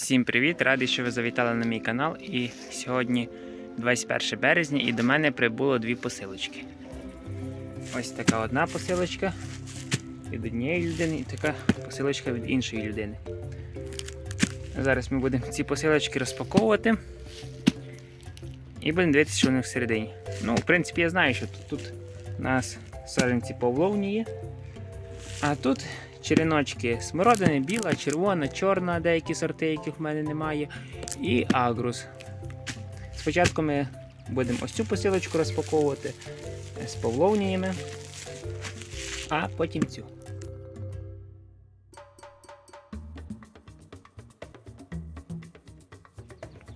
Всім привіт! Радий, що ви завітали на мій канал. І сьогодні 21 березня і до мене прибуло дві посилочки. Ось така одна посилочка від однієї людини і така посилочка від іншої людини. Зараз ми будемо ці посилочки розпаковувати і будемо дивитися, що вони всередині. Ну, в принципі, я знаю, що тут, тут у нас саджанці павловні є. А тут череночки смородини, біла, червона, чорна, деякі сорти, яких в мене немає, і агрус. Спочатку ми будемо ось цю посилочку розпаковувати з павловніями, а потім цю.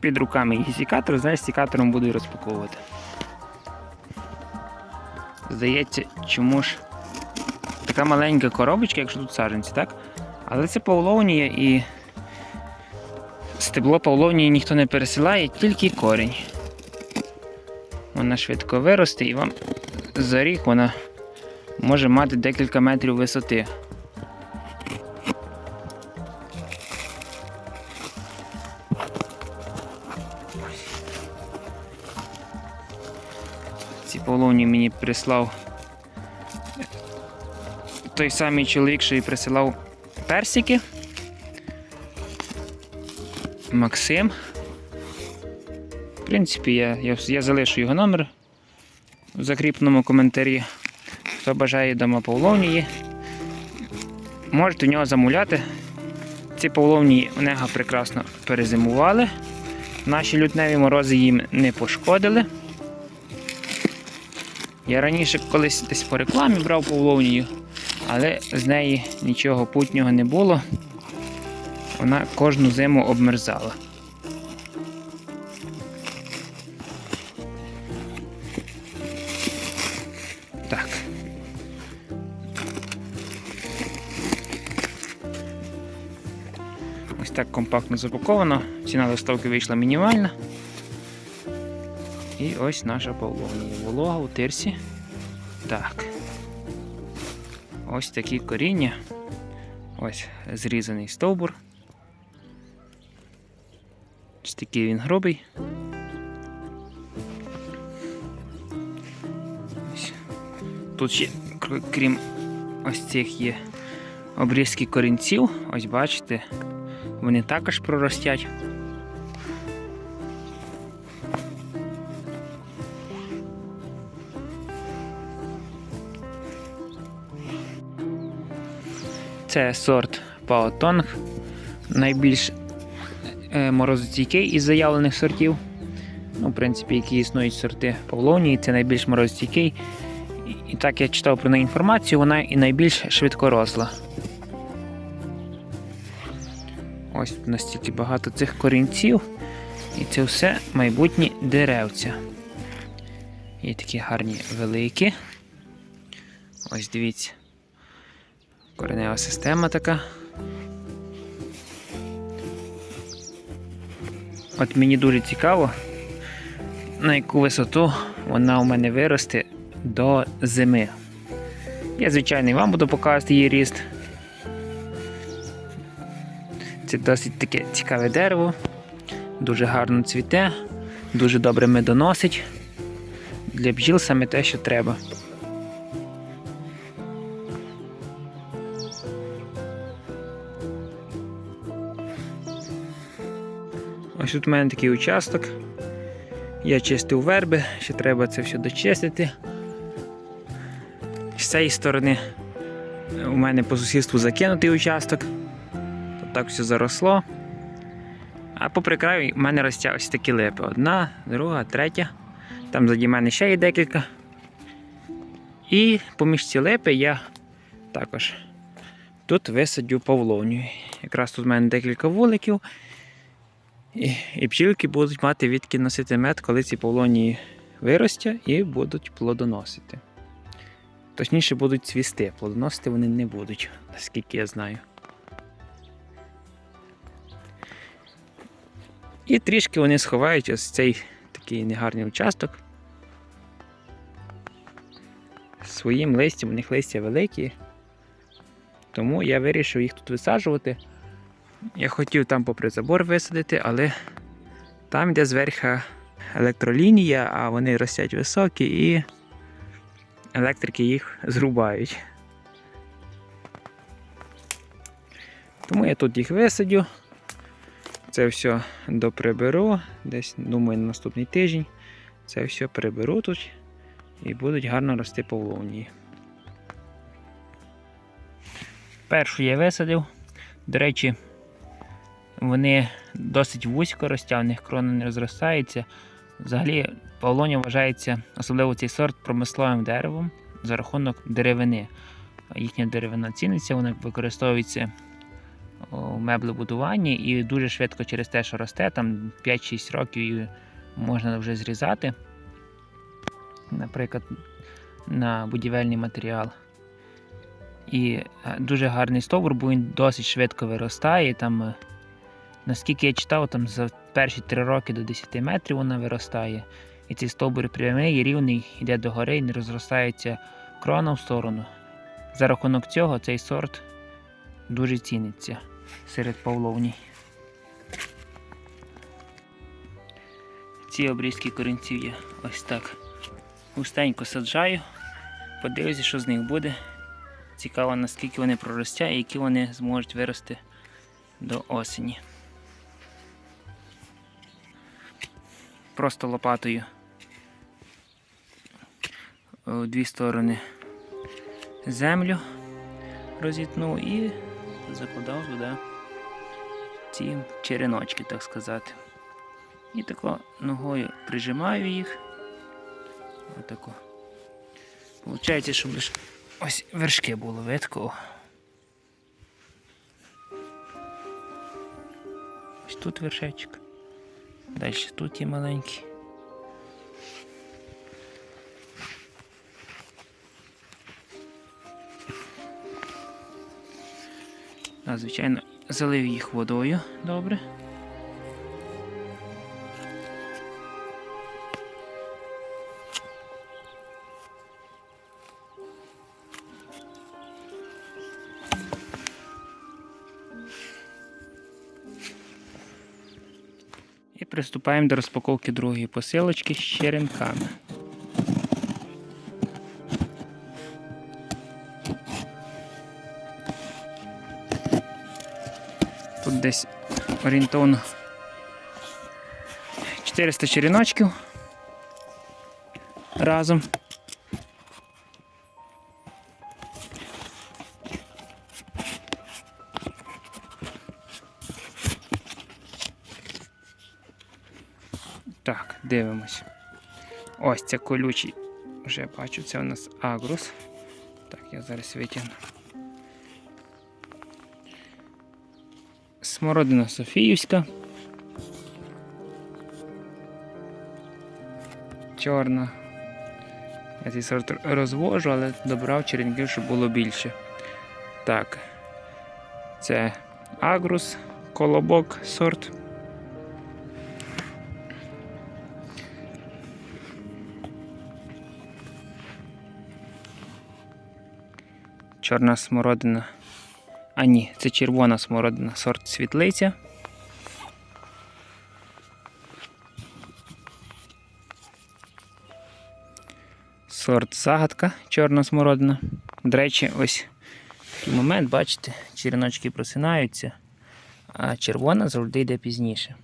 Під руками є сікатор, знаєш, сікатором буду і розпаковувати. Здається, чому ж така маленька коробочка, якщо тут саджанці, так? Але це павловнія і стебло павловнії ніхто не пересилає, тільки корінь. Вона швидко виросте і вам за рік вона може мати декілька метрів висоти. Ці павловні мені прислав той самий чоловік, що і присилав персики. Максим. В принципі, я, я, я залишу його номер в закріпленому коментарі. Хто бажає дома павловнії, можете у нього замовляти. Ці павловні нього прекрасно перезимували. Наші лютневі морози їм не пошкодили. Я раніше колись десь по рекламі брав павловнію, але з неї нічого путнього не було. Вона кожну зиму обмерзала. Так. Ось так компактно запаковано. Ціна листовки вийшла мінімальна. І ось наша павловня. Волога у тирсі. Так. Ось такі коріння. Ось зрізаний стовбур. Ось такий він грубий. Ось. Тут ще, крім ось цих є обрізки корінців. Ось бачите, вони також проростять. Це сорт Паотонг, найбільш е, морозостійкий із заявлених сортів. Ну, в принципі, які існують сорти Павловнії, це найбільш морозостійкий. І, так я читав про неї інформацію, вона і найбільш швидкоросла. Ось настільки багато цих корінців. І це все майбутні деревця. Є такі гарні великі. Ось дивіться. Коренева система така. От мені дуже цікаво, на яку висоту вона у мене виросте до зими. Я, звичайно, і вам буду показувати її ріст. Це досить таке цікаве дерево, дуже гарно цвіте, дуже добре медоносить. Для бджіл саме те, що треба. Ось тут у мене такий участок. Я чистив верби, ще треба це все дочистити. З цієї сторони у мене по сусідству закинутий участок. Тут так все заросло. А попри краю у мене ростять ось такі липи. Одна, друга, третя. Там заді мене ще є декілька. І поміж ці липи я також тут висадю павловню. Якраз тут в мене декілька вуликів. І, і пчілки будуть мати відки носити мед, коли ці полонії виростять і будуть плодоносити. Точніше будуть цвісти, плодоносити вони не будуть, наскільки я знаю. І трішки вони сховають ось цей такий негарний участок. Своїм листям, у них листя великі. Тому я вирішив їх тут висаджувати. Я хотів там попри забор висадити, але там йде зверху електролінія, а вони ростять високі і електрики їх зрубають. Тому я тут їх висадю. Це все доприберу. Десь, думаю, на наступний тиждень. Це все приберу тут і будуть гарно рости павловнії. Першу я висадив. До речі, вони досить вузько ростять, в них крона не розростається. Взагалі, павлоня вважається, особливо цей сорт, промисловим деревом за рахунок деревини. Їхня деревина ціниться, вона використовується у меблебудуванні і дуже швидко через те, що росте, там 5-6 років її можна вже зрізати. Наприклад, на будівельний матеріал. І е, дуже гарний стовбур, бо він досить швидко виростає. Там, е, наскільки я читав, там за перші 3 роки до 10 метрів вона виростає. І цей стовбур прямий, рівний, йде догори і не розростається крона в сторону. За рахунок цього цей сорт дуже ціниться серед павловній. Ці обрізки корінців я ось так густенько саджаю. Подивлюся, що з них буде. Цікаво, наскільки вони проростять і які вони зможуть вирости до осені. Просто лопатою у дві сторони землю розітнув і закладав туди ці череночки, так сказати. І тако ногою прижимаю їх. Отако. Получається, щоб лише ось вершки було видко. Ось тут вершечок. Далі тут є маленький. Звичайно, залив їх водою добре. Приступаємо до розпаковки другої посилочки з черенками. Тут десь орієнтовно 400 черіночків разом. Дивимось. Ось це колючий. Вже бачу, це у нас агрус. Так, я зараз витягну. Смородина Софіївська. Чорна. Я цей сорт розвожу, але добрав черенків, щоб було більше. Так. Це агрус, колобок сорт. Чорна смородина. А ні, це червона смородина, сорт світлиця. Сорт загадка, чорна смородина. До речі, ось такий момент, бачите, череночки просинаються, а червона завжди йде пізніше.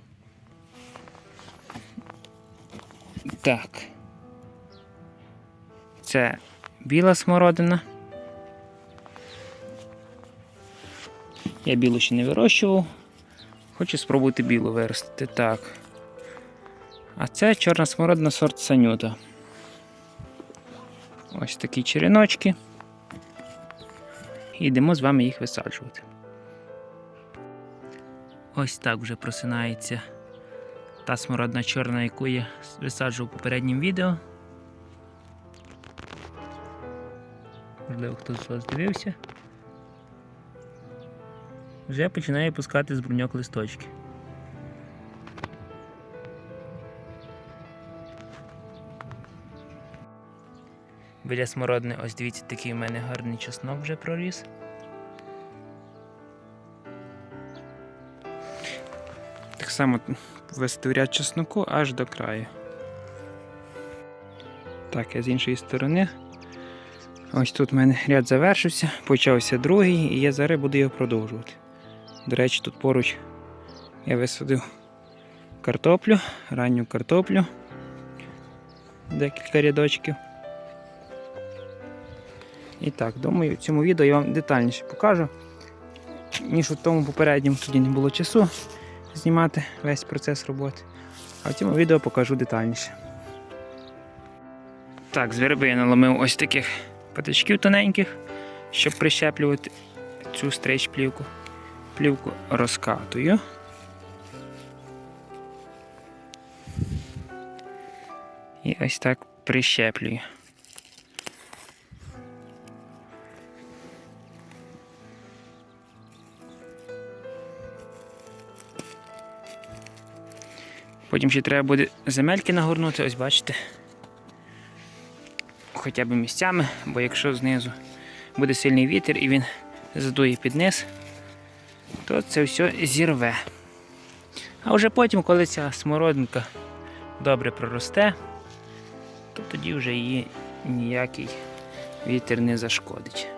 Так. Це біла смородина. Я білу ще не вирощував. Хочу спробувати білу виростити. Так. А це чорна смородина сорт санюта. Ось такі череночки. І йдемо з вами їх висаджувати. Ось так вже просинається та смородна чорна, яку я висаджував у попереднім відео. Можливо, хтось з вас дивився вже починає пускати з бруньок листочки. Біля смородини, ось дивіться, такий в мене гарний чеснок вже проріс. Так само вести ряд чесноку аж до краю. Так, я з іншої сторони. Ось тут в мене ряд завершився, почався другий, і я зараз буду його продовжувати. До речі, тут поруч я висадив картоплю, ранню картоплю. Декілька рядочків. І так, думаю, в цьому відео я вам детальніше покажу, ніж у тому попередньому тоді не було часу знімати весь процес роботи. А в цьому відео покажу детальніше. Так, з верби я наломив ось таких патичків тоненьких, щоб прищеплювати цю стрейч плівку. Плівку розкатую. І ось так прищеплюю. Потім ще треба буде земельки нагорнути, ось бачите. Хоча б місцями, бо якщо знизу буде сильний вітер і він задує під низ, то це все зірве. А вже потім, коли ця смородинка добре проросте, то тоді вже її ніякий вітер не зашкодить.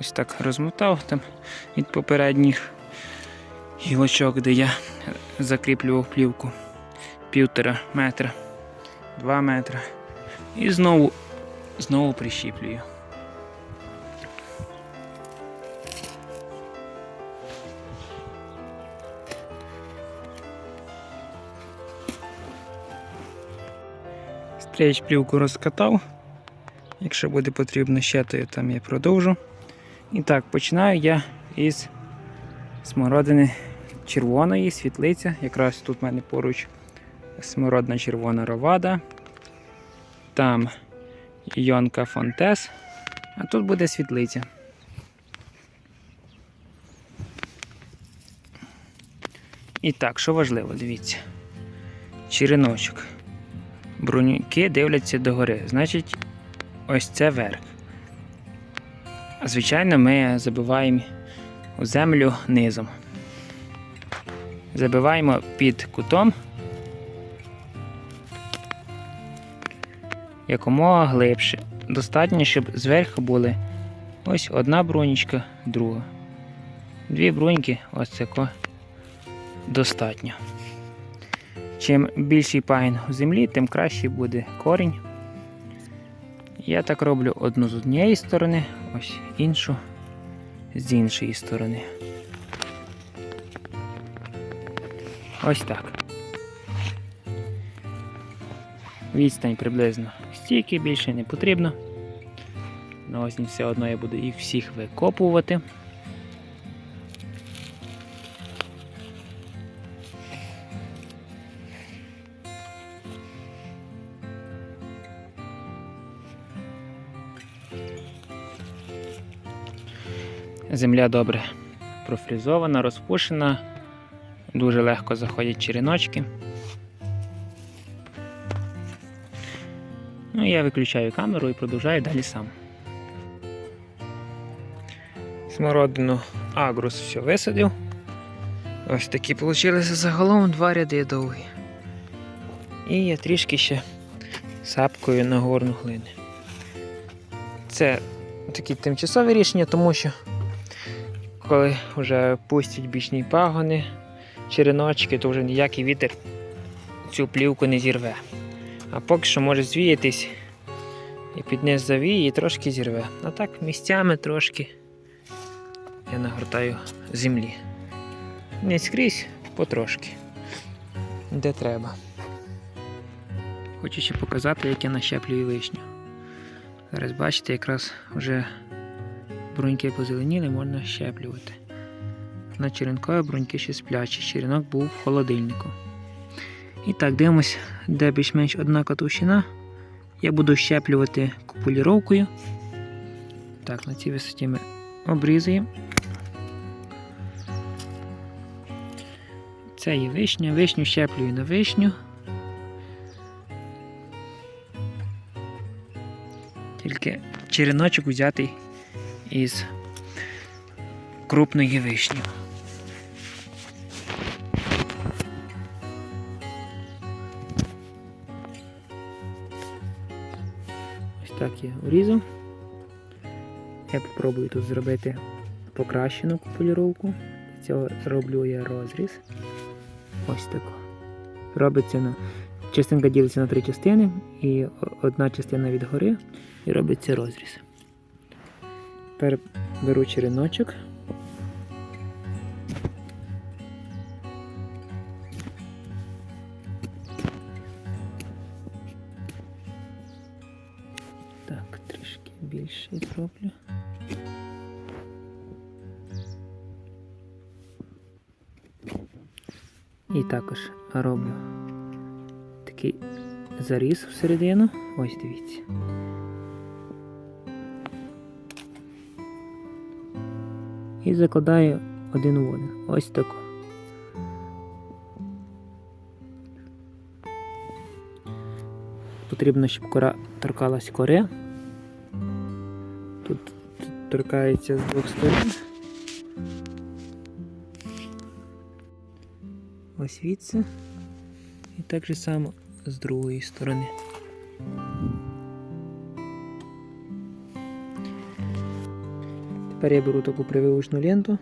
Ось так розмотав там від попередніх гілочок, де я закріплював плівку півтора метра, два метра. І знову, знову прищіплюю. Стрейч плівку розкатав. Якщо буде потрібно ще, то я там я продовжу. І так, починаю я із смородини червоної, світлиця. Якраз тут в мене поруч смородна червона ровада. Там Йонка Фонтес. А тут буде світлиця. І так, що важливо, дивіться. Череночок. Бруньки дивляться догори. Значить, ось це верх. А звичайно, ми забиваємо у землю низом. Забиваємо під кутом якомога глибше. Достатньо, щоб зверху були ось одна брунічка, друга. Дві бруньки, ось тако достатньо. Чим більший пагін у землі, тим краще буде корінь. Я так роблю одну з однієї сторони, ось іншу з іншої сторони. Ось так. Відстань приблизно стільки, більше не потрібно. На осінь все одно я буду їх всіх викопувати. Земля добре профрізована, розпушена, дуже легко заходять череночки. Ну, я виключаю камеру і продовжую далі сам. Смородину агрус все висадив. Ось такі вийшли загалом два ряди довгі. І я трішки ще сапкою на горну глини. Це такі тимчасові рішення, тому що коли вже пустять бічні пагони, череночки, то вже ніякий вітер цю плівку не зірве. А поки що може звіятись і під низ завіє і трошки зірве. А так місцями трошки я нагортаю землі. Не скрізь, потрошки. Де треба. Хочу ще показати, як я нащеплюю вишню. Зараз бачите, якраз вже бруньки позеленіли, можна щеплювати. На черенкові бруньки ще сплячі. Черенок був в холодильнику. І так, дивимось, де більш-менш однакова товщина. Я буду щеплювати купуліровкою. Так, на цій висоті ми обрізуємо. Це є вишня. Вишню щеплюю на вишню. Тільки череночок взятий із крупної вишні. Так я урізав. Я попробую тут зробити покращену поліровку. Для цього роблю я розріз. Ось тако. Робиться на. Частинка ділиться на три частини, і одна частина від гори, і робиться розріз. Тепер беру череночок. І також роблю такий заріз всередину. Ось дивіться. І закладаю один в один. Ось тако. Потрібно, щоб кора торкалась кори. Тут, тут торкається з двох сторон. Ось звідси. І так же само з другої сторони. Тепер я беру таку прививочну ленту.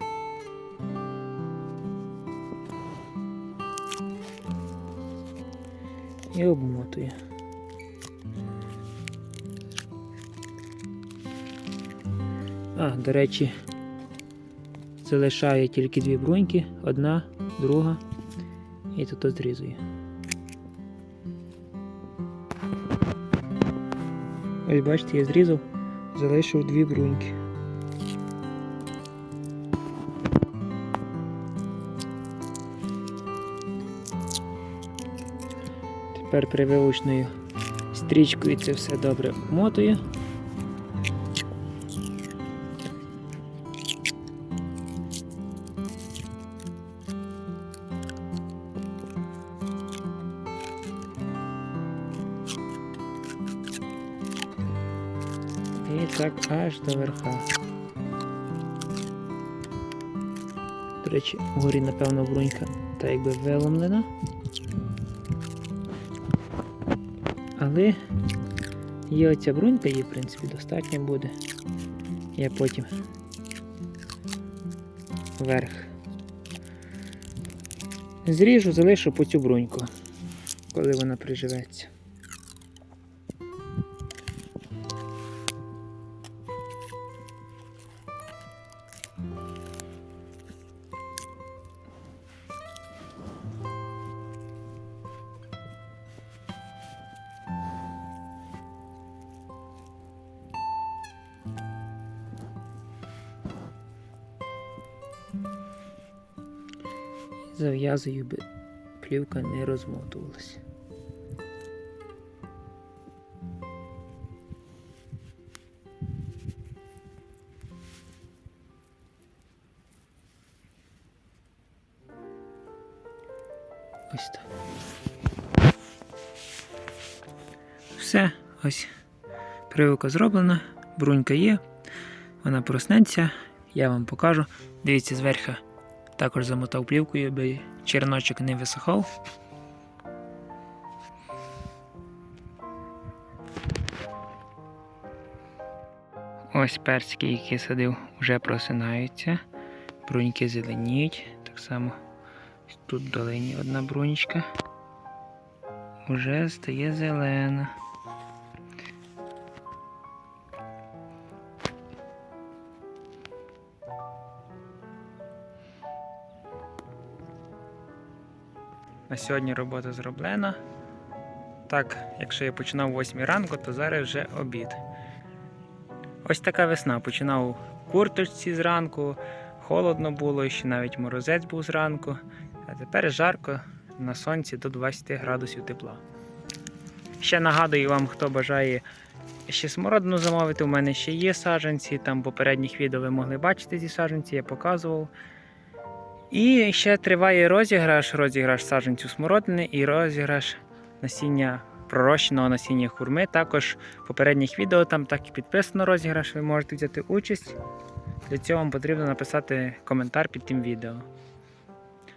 І обмотую. А, до речі, залишаю тільки дві бруньки, одна, друга, і тут зрізую. Ось бачите, я зрізав, залишив дві бруньки. Тепер прививочною стрічкою це все добре обмотую. Аж до верха. До речі, вгорі, напевно, брунька та якби виломлена. Але є оця брунька, її, в принципі, достатньо буде. Я потім вверх зріжу, залишу по цю бруньку, коли вона приживеться. Зав'язую, би плівка не розмотувалася. Ось так. Все, ось прививка зроблена, брунька є, вона проснеться, я вам покажу. Дивіться зверху. Також замотав плівкою, аби черночок не висохав. Ось персики, які садив, вже просинаються. Бруньки зеленіють. Так само тут в долині одна брунечка. Уже стає зелена. Сьогодні робота зроблена. Так, якщо я починав о 8 ранку, то зараз вже обід. Ось така весна. Починав в курточці зранку, холодно було, ще навіть морозець був зранку. А тепер жарко на сонці до 20 градусів тепла. Ще нагадую вам, хто бажає ще смородину замовити. У мене ще є саджанці. Там попередніх відео ви могли бачити ці саджанці, я показував. І ще триває розіграш, розіграш саджанцю смородини і розіграш насіння пророщеного насіння хурми. Також в попередніх відео там так і підписано розіграш, ви можете взяти участь. Для цього вам потрібно написати коментар під тим відео.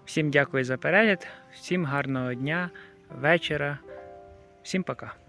Всім дякую за перегляд, всім гарного дня, вечора, всім пока.